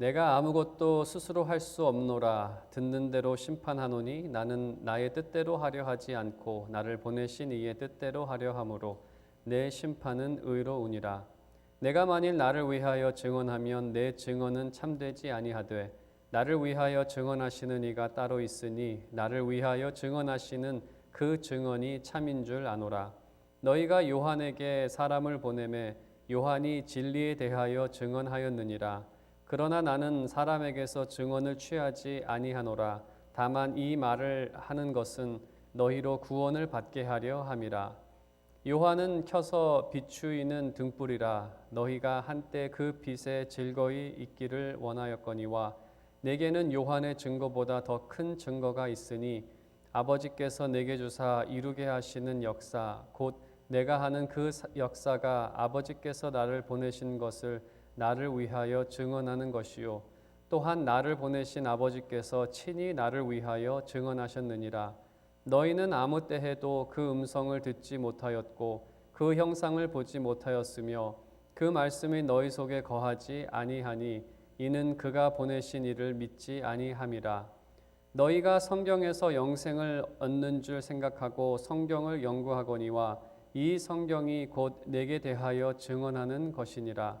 내가 아무것도 스스로 할 수 없노라. 듣는 대로 심판하노니 나는 나의 뜻대로 하려 하지 않고 나를 보내신 이의 뜻대로 하려 함으로 내 심판은 의로우니라. 내가 만일 나를 위하여 증언하면 내 증언은 참되지 아니하되 나를 위하여 증언하시는 이가 따로 있으니 나를 위하여 증언하시는 그 증언이 참인 줄 아노라. 너희가 요한에게 사람을 보내매 요한이 진리에 대하여 증언하였느니라 그러나 나는 사람에게서 증언을 취하지 아니하노라. 다만 이 말을 하는 것은 너희로 구원을 받게 하려 함이라. 요한은 켜서 비추이는 등불이라. 너희가 한때 그 빛에 즐거이 있기를 원하였거니와 내게는 요한의 증거보다 더 큰 증거가 있으니 아버지께서 내게 주사 이루게 하시는 역사 곧 내가 하는 그 사- 역사가 아버지께서 나를 보내신 것을 나를 위하여 증언하는 것이요. 또한 나를 보내신 아버지께서 친히 나를 위하여 증언하셨느니라. 너희는 아무 때에도 그 음성을 듣지 못하였고 그 형상을 보지 못하였으며 그 말씀이 너희 속에 거하지 아니하니 이는 그가 보내신 이를 믿지 아니함이라. 너희가 성경에서 영생을 얻는 줄 생각하고 성경을 연구하거니와 이 성경이 곧 내게 대하여 증언하는 것이니라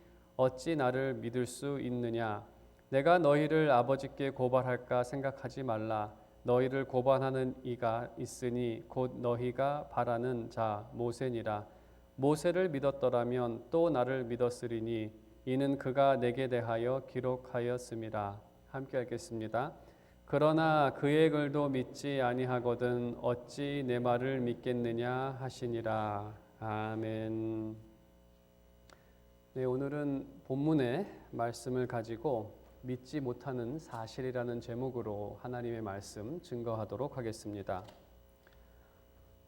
어찌 나를 믿을 수 있느냐? 내가 너희를 아버지께 고발할까 생각하지 말라. 너희를 고발하는 이가 있으니 곧 너희가 바라는 자 모세니라. 모세를 믿었더라면 또 나를 믿었으리니 이는 그가 내게 대하여 기록하였음이라. 함께 하겠습니다. 그러나 그의 글도 믿지 아니하거든 어찌 내 말을 믿겠느냐 하시니라. 아멘. 네 오늘은 본문의 말씀을 가지고 믿지 못하는 사실이라는 제목으로 하나님의 말씀 증거하도록 하겠습니다.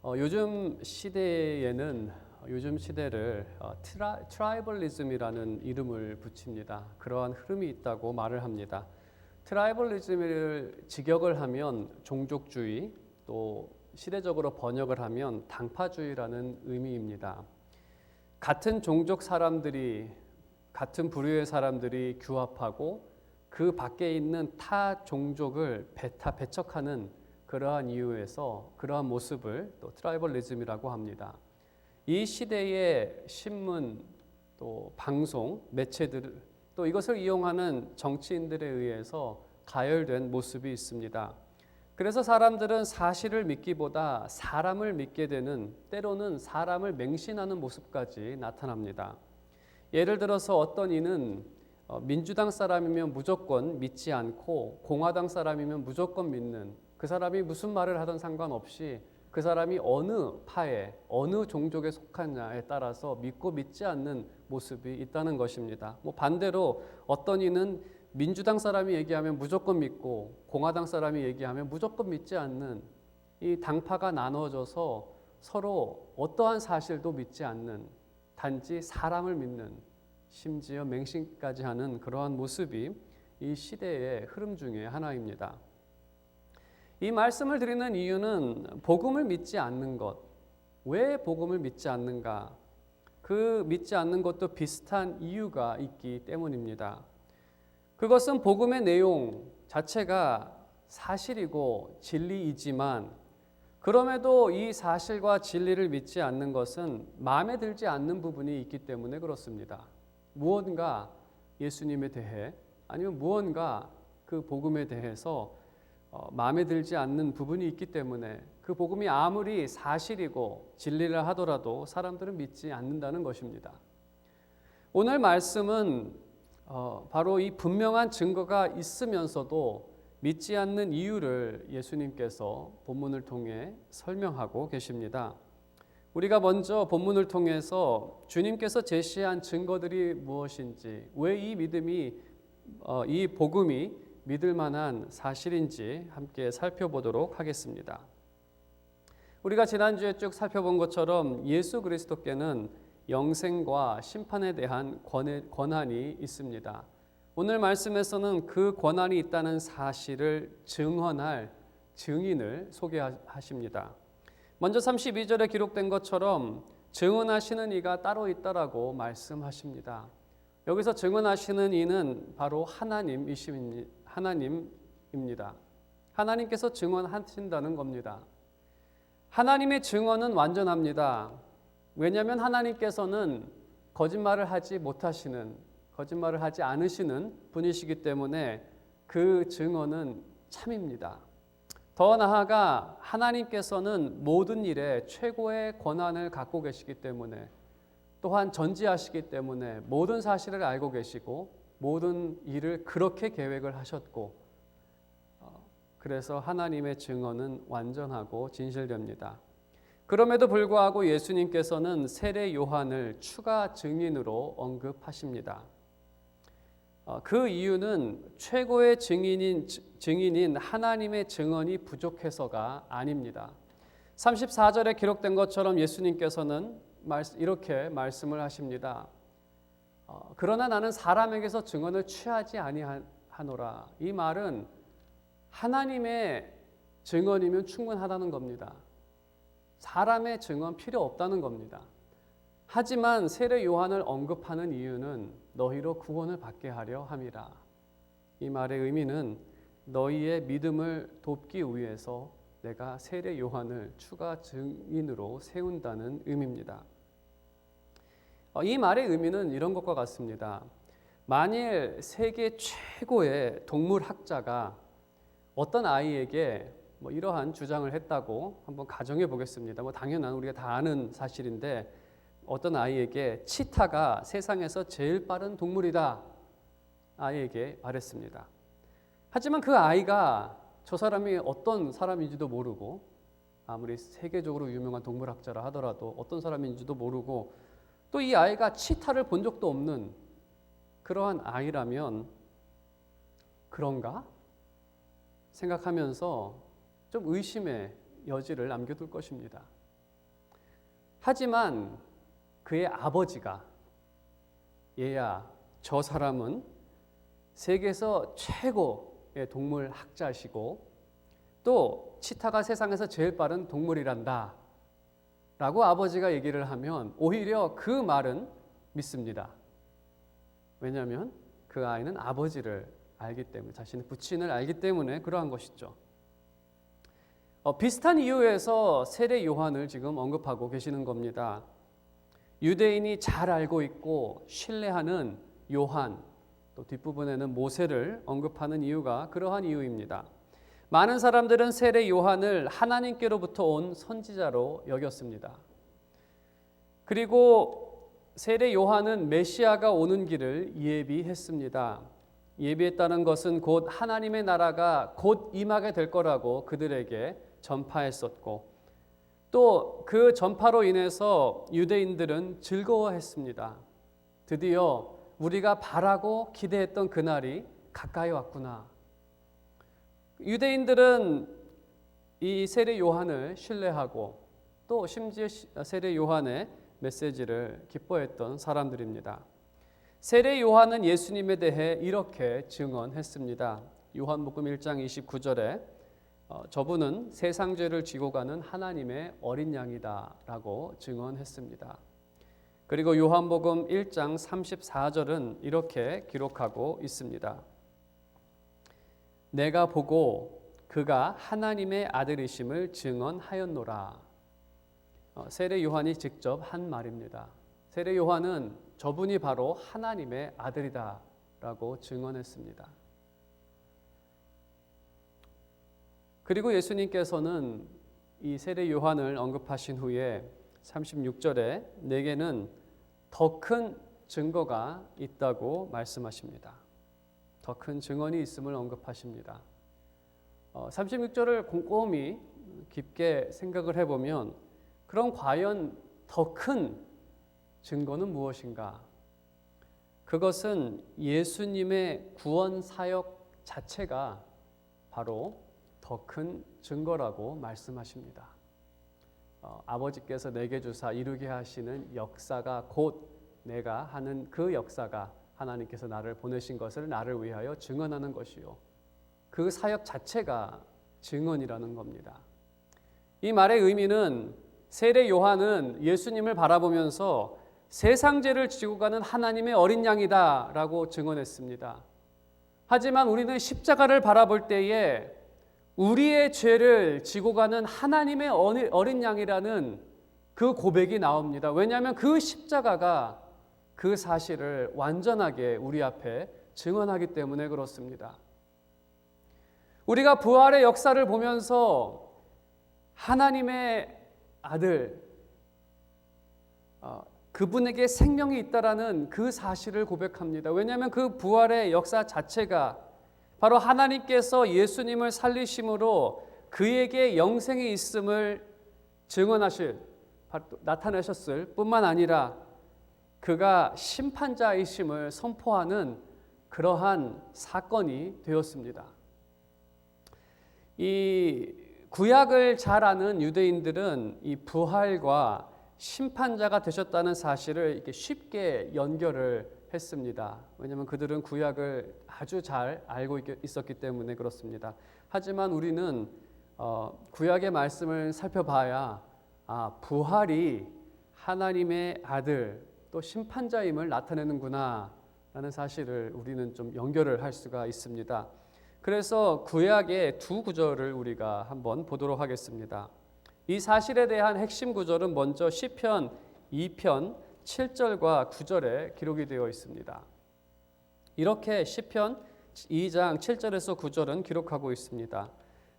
어, 요즘 시대에는 요즘 시대를 어, 트라, 트라이벌리즘이라는 이름을 붙입니다. 그러한 흐름이 있다고 말을 합니다. 트라이벌리즘을 직역을 하면 종족주의 또 시대적으로 번역을 하면 당파주의라는 의미입니다. 같은 종족 사람들이 같은 부류의 사람들이 규합하고 그 밖에 있는 타 종족을 배타 배척하는 그러한 이유에서 그러한 모습을 또 트라이벌리즘이라고 합니다. 이 시대의 신문 또 방송 매체들 또 이것을 이용하는 정치인들에 의해서 가열된 모습이 있습니다. 그래서 사람들은 사실을 믿기보다 사람을 믿게 되는 때로는 사람을 맹신하는 모습까지 나타납니다. 예를 들어서 어떤 이는 어, 민주당 사람이면 무조건 믿지 않고 공화당 사람이면 무조건 믿는 그 사람이 무슨 말을 하든 상관없이 그 사람이 어느 파에 어느 종족에 속하냐에 따라서 믿고 믿지 않는 모습이 있다는 것입니다. 뭐 반대로 어떤 이는 민주당 사람이 얘기하면 무조건 믿고 공화당 사람이 얘기하면 무조건 믿지 않는 이 당파가 나눠져서 서로 어떠한 사실도 믿지 않는 단지 사람을 믿는 심지어 맹신까지 하는 그러한 모습이 이 시대의 흐름 중에 하나입니다. 이 말씀을 드리는 이유는 복음을 믿지 않는 것. 왜 복음을 믿지 않는가? 그 믿지 않는 것도 비슷한 이유가 있기 때문입니다. 그것은 복음의 내용 자체가 사실이고 진리이지만 그럼에도 이 사실과 진리를 믿지 않는 것은 마음에 들지 않는 부분이 있기 때문에 그렇습니다. 무언가 예수님에 대해 아니면 무언가 그 복음에 대해서 어, 마음에 들지 않는 부분이 있기 때문에 그 복음이 아무리 사실이고 진리를 하더라도 사람들은 믿지 않는다는 것입니다. 오늘 말씀은 어, 바로 이 분명한 증거가 있으면서도 믿지 않는 이유를 예수님께서 본문을 통해 설명하고 계십니다. 우리가 먼저 본문을 통해서 주님께서 제시한 증거들이 무엇인지, 왜 이 믿음이, 어, 이 복음이 믿을 만한 사실인지 함께 살펴보도록 하겠습니다. 우리가 지난주에 쭉 살펴본 것처럼 예수 그리스도께는 영생과 심판에 대한 권한이 있습니다. 오늘 말씀에서는 그 권한이 있다는 사실을 증언할 증인을 소개하십니다. 먼저 32절에 기록된 것처럼 증언하시는 이가 따로 있다라고 말씀하십니다. 여기서 증언하시는 이는 바로 하나님이십니다. 하나님께서 증언하신다는 겁니다. 하나님의 증언은 완전합니다. 왜냐하면 하나님께서는 거짓말을 하지 못하시는, 거짓말을 하지 않으시는 분이시기 때문에 그 증언은 참입니다. 더 나아가 하나님께서는 모든 일에 최고의 권한을 갖고 계시기 때문에 또한 전지하시기 때문에 모든 사실을 알고 계시고 모든 일을 그렇게 계획을 하셨고 어, 그래서 하나님의 증언은 완전하고 진실됩니다. 그럼에도 불구하고 예수님께서는 세례 요한을 추가 증인으로 언급하십니다. 어, 그 이유는 최고의 증인인 증인인 하나님의 증언이 부족해서가 아닙니다. 34절에 기록된 것처럼 예수님께서는 이렇게 말씀을 하십니다. 어, 그러나 나는 사람에게서 증언을 취하지 아니하노라. 이 말은 하나님의 증언이면 충분하다는 겁니다. 사람의 증언 필요 없다는 겁니다. 하지만 세례 요한을 언급하는 이유는 너희로 구원을 받게 하려 함이라. 이 말의 의미는 너희의 믿음을 돕기 위해서 내가 세례 요한을 추가 증인으로 세운다는 의미입니다. 어, 이 말의 의미는 이런 것과 같습니다. 만일 세계 최고의 동물 학자가 어떤 아이에게 뭐 이러한 주장을 했다고 한번 가정해 보겠습니다. 뭐 당연한 우리가 다 아는 사실인데 어떤 아이에게 치타가 세상에서 제일 빠른 동물이다. 아이에게 말했습니다. 하지만 그 아이가 저 사람이 어떤 사람인지도 모르고 아무리 세계적으로 유명한 동물학자라 하더라도 어떤 사람인지도 모르고 또 이 아이가 치타를 본 적도 없는 그러한 아이라면 그런가? 생각하면서 좀 의심의 여지를 남겨둘 것입니다. 하지만 그의 아버지가 얘야, 저 사람은 세계에서 최고의 동물 학자시고 또 치타가 세상에서 제일 빠른 동물이란다. 라고 아버지가 얘기를 하면 오히려 그 말은 믿습니다. 왜냐하면 그 아이는 아버지를 알기 때문에 자신의 부친을 알기 때문에 그러한 것이죠. 어, 비슷한 이유에서 세례 요한을 지금 언급하고 계시는 겁니다. 유대인이 잘 알고 있고 신뢰하는 요한 또 뒷부분에는 모세를 언급하는 이유가 그러한 이유입니다. 많은 사람들은 세례 요한을 하나님께로부터 온 선지자로 여겼습니다. 그리고 세례 요한은 메시아가 오는 길을 예비했습니다. 예비했다는 것은 곧 하나님의 나라가 곧 임하게 될 거라고 그들에게 전파했었고 또 그 전파로 인해서 유대인들은 즐거워했습니다. 드디어 우리가 바라고 기대했던 그날이 가까이 왔구나. 유대인들은 이 세례 요한을 신뢰하고 또 심지어 세례 요한의 메시지를 기뻐했던 사람들입니다. 세례 요한은 예수님에 대해 이렇게 증언했습니다. 요한복음 1장 29절에 어, 저분은 세상 죄를 지고 가는 하나님의 어린 양이다라고 증언했습니다. 그리고 요한복음 1장 34절은 이렇게 기록하고 있습니다. 내가 보고 그가 하나님의 아들이심을 증언하였노라. 어, 세례 요한이 직접 한 말입니다. 세례 요한은 저분이 바로 하나님의 아들이다라고 증언했습니다. 그리고 예수님께서는 이 세례 요한을 언급하신 후에 36절에 내게는 더 큰 증거가 있다고 말씀하십니다. 더 큰 증언이 있음을 언급하십니다. 어, 36절을 곰곰이 깊게 생각을 해보면 그럼 과연 더 큰 증거는 무엇인가? 그것은 예수님의 구원 사역 자체가 바로 더 큰 증거라고 말씀하십니다. 어, 아버지께서 내게 주사 이루게 하시는 역사가 곧 내가 하는 그 역사가 하나님께서 나를 보내신 것을 나를 위하여 증언하는 것이요. 그 사역 자체가 증언이라는 겁니다. 이 말의 의미는 세례 요한은 예수님을 바라보면서 세상 죄를 지고 가는 하나님의 어린 양이다라고 증언했습니다. 하지만 우리는 십자가를 바라볼 때에 우리의 죄를 지고 가는 하나님의 어린 양이라는 그 고백이 나옵니다. 왜냐하면 그 십자가가 그 사실을 완전하게 우리 앞에 증언하기 때문에 그렇습니다. 우리가 부활의 역사를 보면서 하나님의 아들, 어, 그분에게 생명이 있다라는 그 사실을 고백합니다. 왜냐하면 그 부활의 역사 자체가 바로 하나님께서 예수님을 살리심으로 그에게 영생이 있음을 증언하실 나타내셨을 뿐만 아니라 그가 심판자이심을 선포하는 그러한 사건이 되었습니다. 이 구약을 잘 아는 유대인들은 이 부활과 심판자가 되셨다는 사실을 이렇게 쉽게 연결을 했습니다. 왜냐하면 그들은 구약을 아주 잘 알고 있었기 때문에 그렇습니다. 하지만 우리는 어, 구약의 말씀을 살펴봐야 아, 부활이 하나님의 아들 또 심판자임을 나타내는구나 라는 사실을 우리는 좀 연결을 할 수가 있습니다. 그래서 구약의 두 구절을 우리가 한번 보도록 하겠습니다. 이 사실에 대한 핵심 구절은 먼저 시편 2편 7절과 9절에 기록이 되어 있습니다. 이렇게 시편 2장 7절에서 9절은 기록하고 있습니다.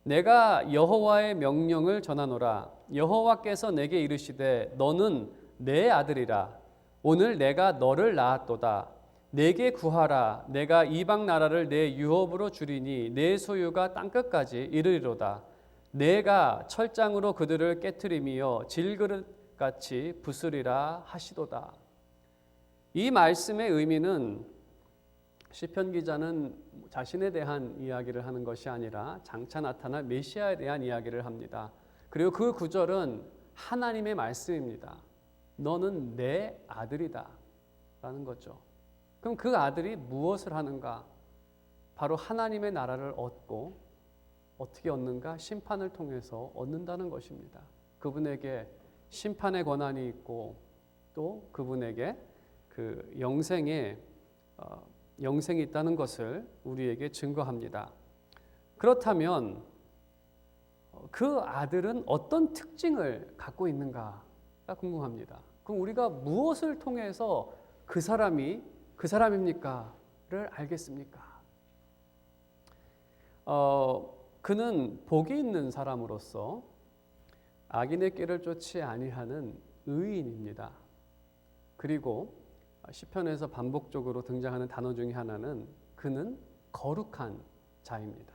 내가 여호와의 명령을 전하노라. 여호와께서 내게 이르시되 너는 내 아들이라. 오늘 내가 너를 낳았도다. 내게 구하라. 내가 이방 나라를 내 유업으로 주리니 내 소유가 땅 끝까지 이르리로다. 내가 철장으로 그들을 깨뜨리며 질그릇 같이 부수리라 하시도다. 이 말씀의 의미는 시편 기자는 자신에 대한 이야기를 하는 것이 아니라 장차 나타날 메시아에 대한 이야기를 합니다. 그리고 그 구절은 하나님의 말씀입니다. 너는 내 아들이다. 라는 거죠. 그럼 그 아들이 무엇을 하는가? 바로 하나님의 나라를 얻고 어떻게 얻는가? 심판을 통해서 얻는다는 것입니다. 그분에게 심판의 권한이 있고 또 그분에게 그 영생의 어, 영생이 있다는 것을 우리에게 증거합니다. 그렇다면 어, 그 아들은 어떤 특징을 갖고 있는가가 궁금합니다. 그럼 우리가 무엇을 통해서 그 사람이 그 사람입니까를 알겠습니까? 어, 그는 복이 있는 사람으로서 악인의 길을 쫓지 아니하는 의인입니다. 그리고 시편에서 반복적으로 등장하는 단어 중에 하나는 그는 거룩한 자입니다.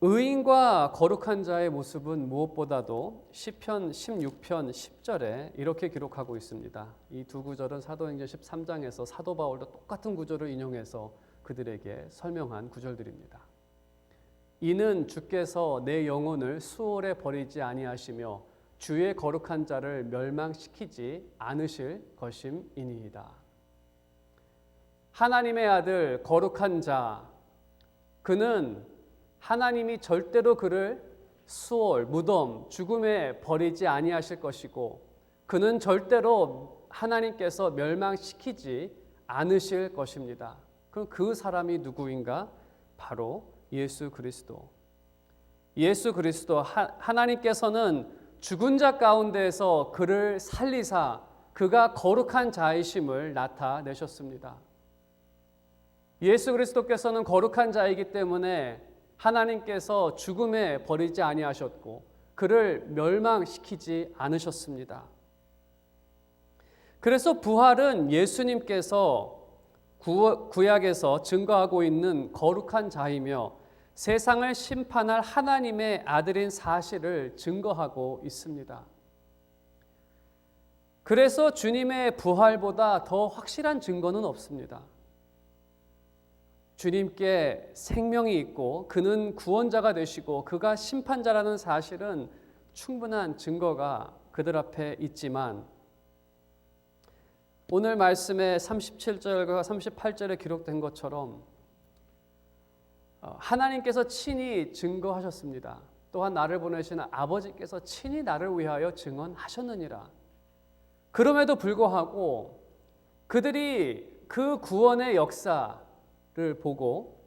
의인과 거룩한 자의 모습은 무엇보다도 시편 16편 10절에 이렇게 기록하고 있습니다. 이 두 구절은 사도행전 13장에서 사도 바울도 똑같은 구절을 인용해서 그들에게 설명한 구절들입니다. 이는 주께서 내 영혼을 수월에 버리지 아니하시며 주의 거룩한 자를 멸망시키지 않으실 것임이니이다. 하나님의 아들 거룩한 자 그는 하나님이 절대로 그를 수월 무덤 죽음에 버리지 아니하실 것이고 그는 절대로 하나님께서 멸망시키지 않으실 것입니다. 그럼 그 사람이 누구인가? 바로 예수 그리스도. 예수 그리스도 하나님께서는 죽은 자 가운데에서 그를 살리사 그가 거룩한 자이심을 나타내셨습니다. 예수 그리스도께서는 거룩한 자이기 때문에 하나님께서 죽음에 버리지 아니하셨고 그를 멸망시키지 않으셨습니다. 그래서 부활은 예수님께서 구약에서 증거하고 있는 거룩한 자이며 세상을 심판할 하나님의 아들인 사실을 증거하고 있습니다. 그래서 주님의 부활보다 더 확실한 증거는 없습니다. 주님께 생명이 있고 그는 구원자가 되시고 그가 심판자라는 사실은 충분한 증거가 그들 앞에 있지만 오늘 말씀의 37절과 38절에 기록된 것처럼 어, 하나님께서 친히 증거하셨습니다. 또한 나를 보내시는 아버지께서 친히 나를 위하여 증언하셨느니라. 그럼에도 불구하고 그들이 그 구원의 역사를 보고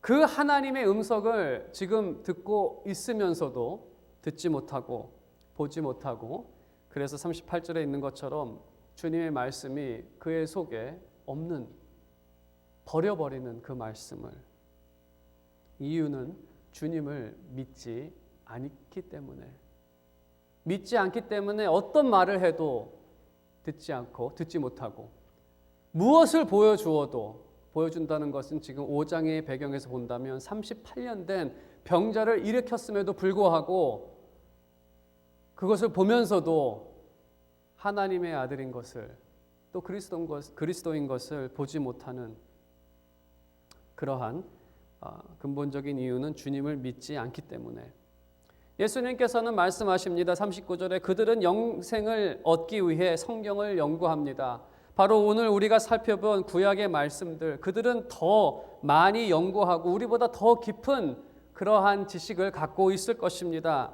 그 하나님의 음성을 지금 듣고 있으면서도 듣지 못하고 보지 못하고 그래서 38절에 있는 것처럼 주님의 말씀이 그의 속에 없는 버려버리는 그 말씀을 이유는 주님을 믿지 않기 때문에. 믿지 않기 때문에 어떤 말을 해도 듣지 않고 듣지 못하고 무엇을 보여주어도 보여준다는 것은 지금 5장의 배경에서 본다면 38년 된 병자를 일으켰음에도 불구하고 그것을 보면서도 하나님의 아들인 것을 또 그리스도인, 것을 보지 못하는 그러한 어, 근본적인 이유는 주님을 믿지 않기 때문에 예수님께서는 말씀하십니다. 39절에 그들은 영생을 얻기 위해 성경을 연구합니다. 바로 오늘 우리가 살펴본 구약의 말씀들 그들은 더 많이 연구하고 우리보다 더 깊은 그러한 지식을 갖고 있을 것입니다.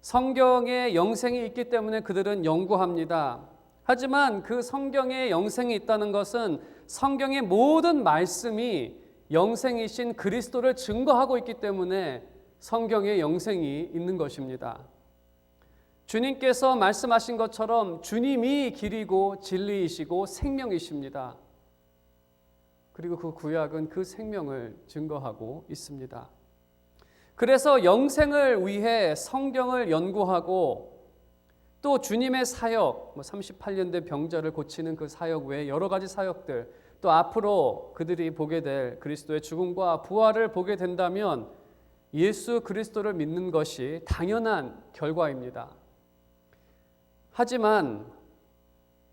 성경에 영생이 있기 때문에 그들은 연구합니다. 하지만 그 성경에 영생이 있다는 것은 성경의 모든 말씀이 영생이신 그리스도를 증거하고 있기 때문에 성경에 영생이 있는 것입니다. 주님께서 말씀하신 것처럼 주님이 길이고 진리이시고 생명이십니다. 그리고 그 구약은 그 생명을 증거하고 있습니다. 그래서 영생을 위해 성경을 연구하고 또 주님의 사역, 뭐 38년 된 병자를 고치는 그 사역 외에 여러 가지 사역들, 또 앞으로 그들이 보게 될 그리스도의 죽음과 부활을 보게 된다면 예수 그리스도를 믿는 것이 당연한 결과입니다. 하지만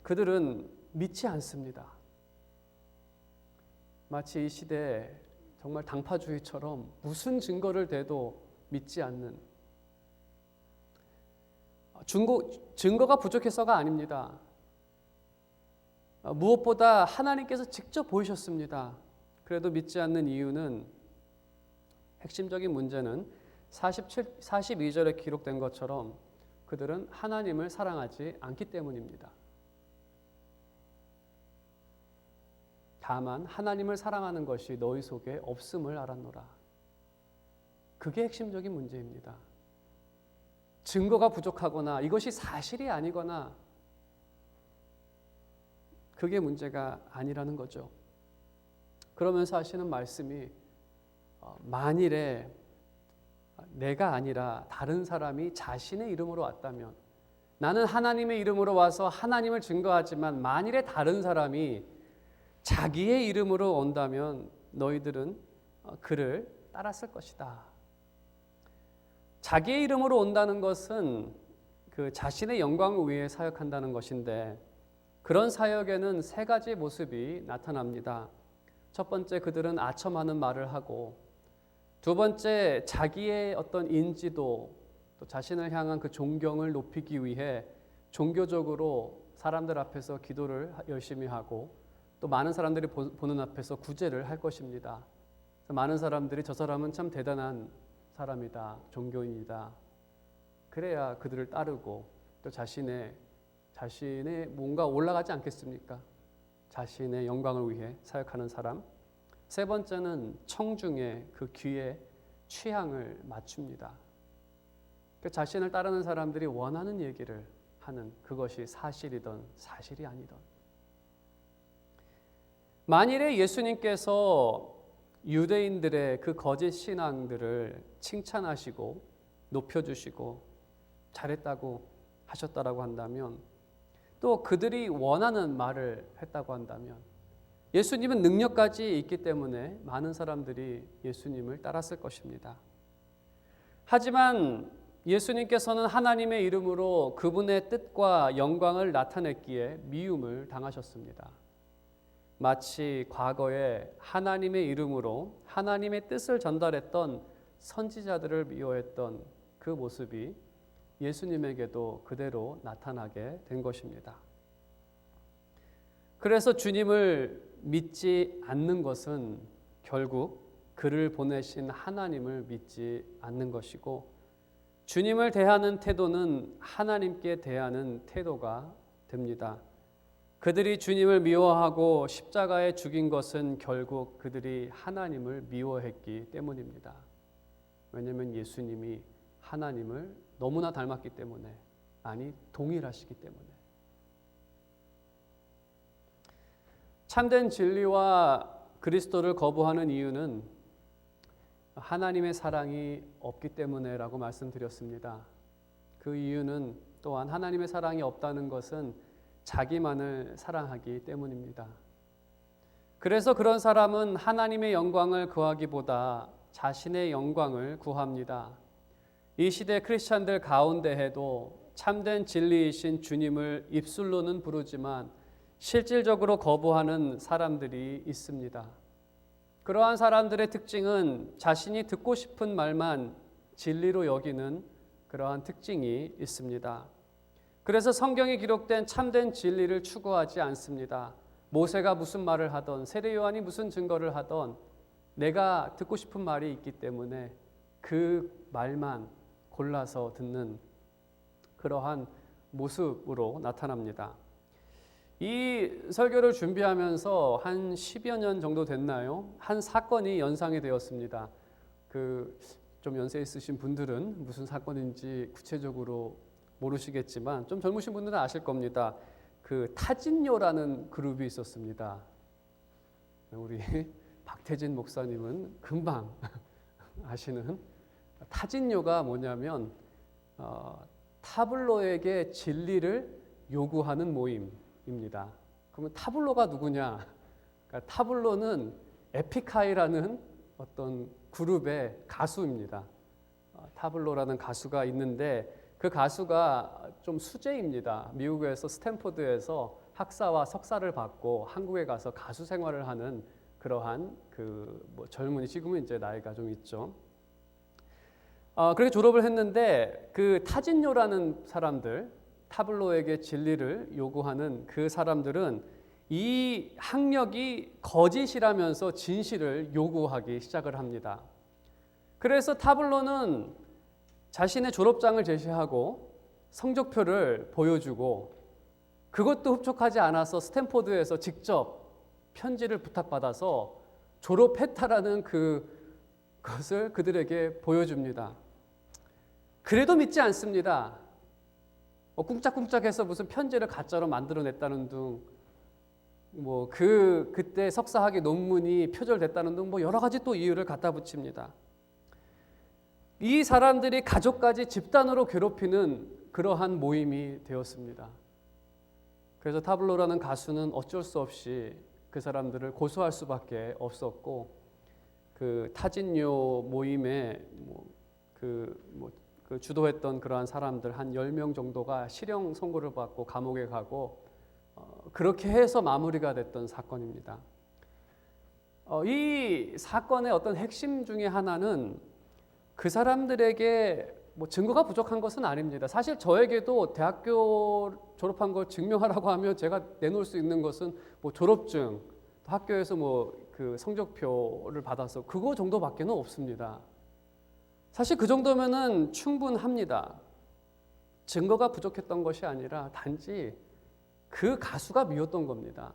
그들은 믿지 않습니다. 마치 이 시대에 정말 당파주의처럼 무슨 증거를 대도 믿지 않는 증거, 증거가 부족해서가 아닙니다. 무엇보다 하나님께서 직접 보이셨습니다. 그래도 믿지 않는 이유는 핵심적인 문제는 47, 42절에 기록된 것처럼 그들은 하나님을 사랑하지 않기 때문입니다. 다만 하나님을 사랑하는 것이 너희 속에 없음을 알았노라. 그게 핵심적인 문제입니다. 증거가 부족하거나 이것이 사실이 아니거나 그게 문제가 아니라는 거죠. 그러면서 하시는 말씀이 어, 만일에 내가 아니라 다른 사람이 자신의 이름으로 왔다면 나는 하나님의 이름으로 와서 하나님을 증거하지만 만일에 다른 사람이 자기의 이름으로 온다면 너희들은 어, 그를 따랐을 것이다. 자기의 이름으로 온다는 것은 그 자신의 영광을 위해 사역한다는 것인데 그런 사역에는 세 가지 모습이 나타납니다. 첫 번째 그들은 아첨하는 말을 하고 두 번째 자기의 어떤 인지도 또 자신을 향한 그 존경을 높이기 위해 종교적으로 사람들 앞에서 기도를 열심히 하고 또 많은 사람들이 보는 앞에서 구제를 할 것입니다. 많은 사람들이 저 사람은 참 대단한 사람이다, 종교인이다. 그래야 그들을 따르고 또 자신의 자신의 뭔가 올라가지 않겠습니까? 자신의 영광을 위해 사역하는 사람. 세 번째는 청중의 그 귀에 취향을 맞춥니다. 그 자신을 따르는 사람들이 원하는 얘기를 하는 그것이 사실이든 사실이 아니든. 만일에 예수님께서 유대인들의 그 거짓 신앙들을 칭찬하시고 높여주시고 잘했다고 하셨다라고 한다면 또 그들이 원하는 말을 했다고 한다면 예수님은 능력까지 있기 때문에 많은 사람들이 예수님을 따랐을 것입니다. 하지만 예수님께서는 하나님의 이름으로 그분의 뜻과 영광을 나타냈기에 미움을 당하셨습니다. 마치 과거에 하나님의 이름으로 하나님의 뜻을 전달했던 선지자들을 미워했던 그 모습이 예수님에게도 그대로 나타나게 된 것입니다. 그래서 주님을 믿지 않는 것은 결국 그를 보내신 하나님을 믿지 않는 것이고 주님을 대하는 태도는 하나님께 대하는 태도가 됩니다. 그들이 주님을 미워하고 십자가에 죽인 것은 결국 그들이 하나님을 미워했기 때문입니다. 왜냐하면 예수님이 하나님을 너무나 닮았기 때문에 아니 동일하시기 때문에 참된 진리와 그리스도를 거부하는 이유는 하나님의 사랑이 없기 때문에라고 말씀드렸습니다. 그 이유는 또한 하나님의 사랑이 없다는 것은 자기만을 사랑하기 때문입니다. 그래서 그런 사람은 하나님의 영광을 구하기보다 자신의 영광을 구합니다. 이 시대 크리스찬들 가운데에도 참된 진리이신 주님을 입술로는 부르지만 실질적으로 거부하는 사람들이 있습니다. 그러한 사람들의 특징은 자신이 듣고 싶은 말만 진리로 여기는 그러한 특징이 있습니다. 그래서 성경에 기록된 참된 진리를 추구하지 않습니다. 모세가 무슨 말을 하던 세례 요한이 무슨 증거를 하던 내가 듣고 싶은 말이 있기 때문에 그 말만 골라서 듣는 그러한 모습으로 나타납니다. 이 설교를 준비하면서 한 10여 년 정도 됐나요? 한 사건이 연상이 되었습니다. 그 좀 연세 있으신 분들은 무슨 사건인지 구체적으로 모르시겠지만 좀 젊으신 분들은 아실 겁니다. 그 타진요라는 그룹이 있었습니다. 우리 박태진 목사님은 금방 아시는 타진요가 뭐냐면 어, 타블로에게 진리를 요구하는 모임입니다. 그러면 타블로가 누구냐? 그러니까 타블로는 에픽하이라는 어떤 그룹의 가수입니다. 어, 타블로라는 가수가 있는데 그 가수가 좀 수재입니다. 미국에서 스탠포드에서 학사와 석사를 받고 한국에 가서 가수 생활을 하는 그러한 그 뭐 젊은이 지금은 이제 나이가 좀 있죠. 어, 그렇게 졸업을 했는데 그 타진요라는 사람들 타블로에게 진리를 요구하는 그 사람들은 이 학력이 거짓이라면서 진실을 요구하기 시작을 합니다. 그래서 타블로는 자신의 졸업장을 제시하고 성적표를 보여주고 그것도 흡족하지 않아서 스탠포드에서 직접 편지를 부탁받아서 졸업했다라는 그 것을 그들에게 보여줍니다. 그래도 믿지 않습니다. 뭐 꿍짝꿍짝해서 무슨 편지를 가짜로 만들어냈다는 등, 뭐그 그때 석사학위 논문이 표절됐다는 등 뭐 여러 가지 또 이유를 갖다 붙입니다. 이 사람들이 가족까지 집단으로 괴롭히는 그러한 모임이 되었습니다. 그래서 타블로라는 가수는 어쩔 수 없이 그 사람들을 고소할 수밖에 없었고 그 타진요 모임에 뭐 그 뭐, 그 주도했던 그러한 사람들 한 10명 정도가 실형 선고를 받고 감옥에 가고 어, 그렇게 해서 마무리가 됐던 사건입니다. 어, 이 사건의 어떤 핵심 중에 하나는 그 사람들에게 뭐 증거가 부족한 것은 아닙니다. 사실 저에게도 대학교 졸업한 걸 증명하라고 하면 제가 내놓을 수 있는 것은 뭐 졸업증, 학교에서 뭐 그 성적표를 받아서 그거 정도밖에는 없습니다. 사실 그 정도면은 충분합니다. 증거가 부족했던 것이 아니라 단지 그 가수가 미웠던 겁니다.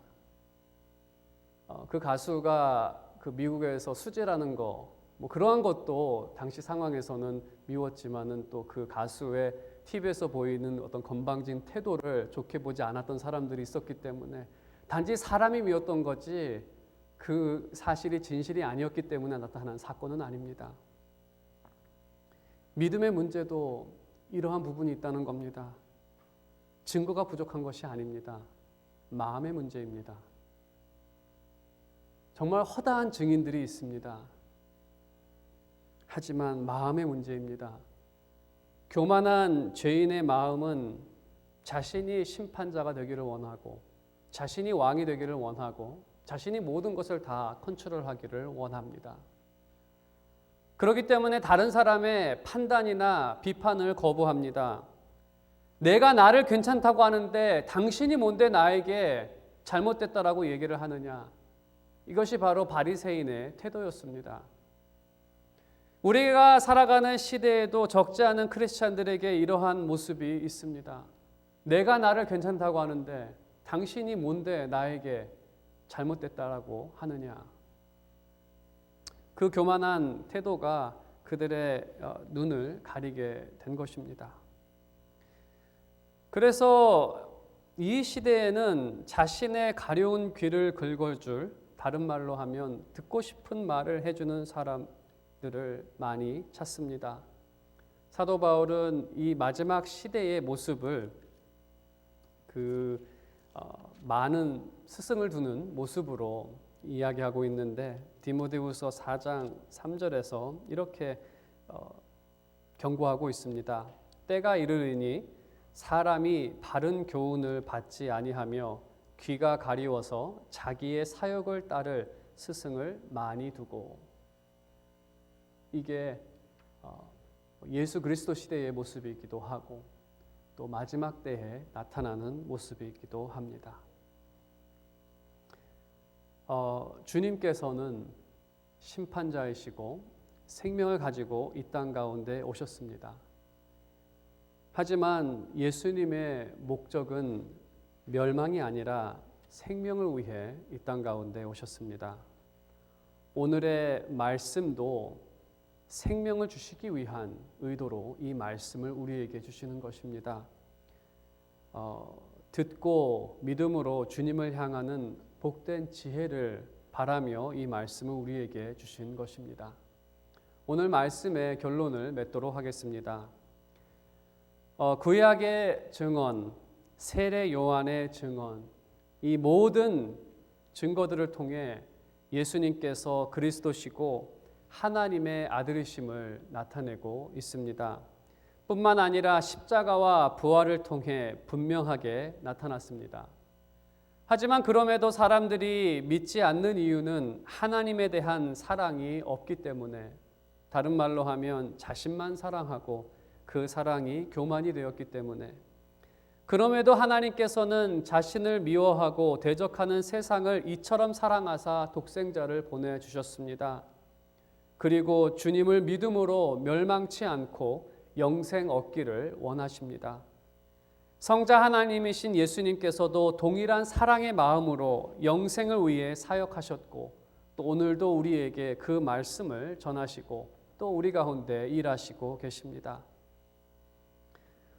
어, 그 가수가 그 미국에서 수재라는 거, 뭐 그러한 것도 당시 상황에서는 미웠지만은 또 그 가수의 TV에서 보이는 어떤 건방진 태도를 좋게 보지 않았던 사람들이 있었기 때문에 단지 사람이 미웠던 거지 그 사실이 진실이 아니었기 때문에 나타난 사건은 아닙니다. 믿음의 문제도 이러한 부분이 있다는 겁니다. 증거가 부족한 것이 아닙니다. 마음의 문제입니다. 정말 허다한 증인들이 있습니다. 하지만 마음의 문제입니다. 교만한 죄인의 마음은 자신이 심판자가 되기를 원하고 자신이 왕이 되기를 원하고 자신이 모든 것을 다 컨트롤하기를 원합니다. 그렇기 때문에 다른 사람의 판단이나 비판을 거부합니다. 내가 나를 괜찮다고 하는데 당신이 뭔데 나에게 잘못됐다라고 얘기를 하느냐? 이것이 바로 바리새인의 태도였습니다. 우리가 살아가는 시대에도 적지 않은 크리스찬들에게 이러한 모습이 있습니다. 내가 나를 괜찮다고 하는데 당신이 뭔데 나에게 잘못됐다라고 하느냐? 그 교만한 태도가 그들의 어, 눈을 가리게 된 것입니다. 그래서 이 시대에는 자신의 가려운 귀를 긁어줄 다른 말로 하면 듣고 싶은 말을 해주는 사람들을 많이 찾습니다. 사도 바울은 이 마지막 시대의 모습을 그 어, 많은 스승을 두는 모습으로 이야기하고 있는데 디모데후서 4장 3절에서 이렇게 어, 경고하고 있습니다. 때가 이르리니 사람이 바른 교훈을 받지 아니하며 귀가 가리워서 자기의 사역을 따를 스승을 많이 두고 이게 어, 예수 그리스도 시대의 모습이기도 하고 또 마지막 때에 나타나는 모습이기도 합니다. 어, 주님께서는 심판자이시고 생명을 가지고 이 땅 가운데 오셨습니다. 하지만 예수님의 목적은 멸망이 아니라 생명을 위해 이 땅 가운데 오셨습니다. 오늘의 말씀도 생명을 주시기 위한 의도로 이 말씀을 우리에게 주시는 것입니다. 어, 듣고 믿음으로 주님을 향하는 복된 지혜를 바라며 이 말씀을 우리에게 주신 것입니다. 오늘 말씀의 결론을 맺도록 하겠습니다. 어, 구약의 증언, 세례 요한의 증언, 이 모든 증거들을 통해 예수님께서 그리스도시고 하나님의 아들이심을 나타내고 있습니다. 뿐만 아니라 십자가와 부활을 통해 분명하게 나타났습니다. 하지만 그럼에도 사람들이 믿지 않는 이유는 하나님에 대한 사랑이 없기 때문에 다른 말로 하면 자신만 사랑하고 그 사랑이 교만이 되었기 때문에 그럼에도 하나님께서는 자신을 미워하고 대적하는 세상을 이처럼 사랑하사 독생자를 보내 주셨습니다. 그리고 주님을 믿음으로 멸망치 않고 영생 얻기를 원하십니다. 성자 하나님이신 예수님께서도 동일한 사랑의 마음으로 영생을 위해 사역하셨고 또 오늘도 우리에게 그 말씀을 전하시고 또 우리 가운데 일하시고 계십니다.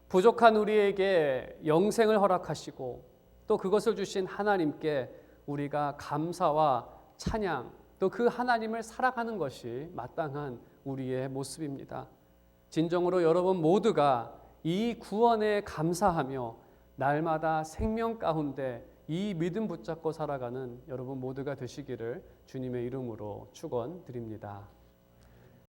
부족한 우리에게 영생을 허락하시고 또 그것을 주신 하나님께 우리가 감사와 찬양 또 그 하나님을 살아가는 것이 마땅한 우리의 모습입니다. 진정으로 여러분 모두가 이 구원에 감사하며 날마다 생명 가운데 이 믿음 붙잡고 살아가는 여러분 모두가 되시기를 주님의 이름으로 축원드립니다.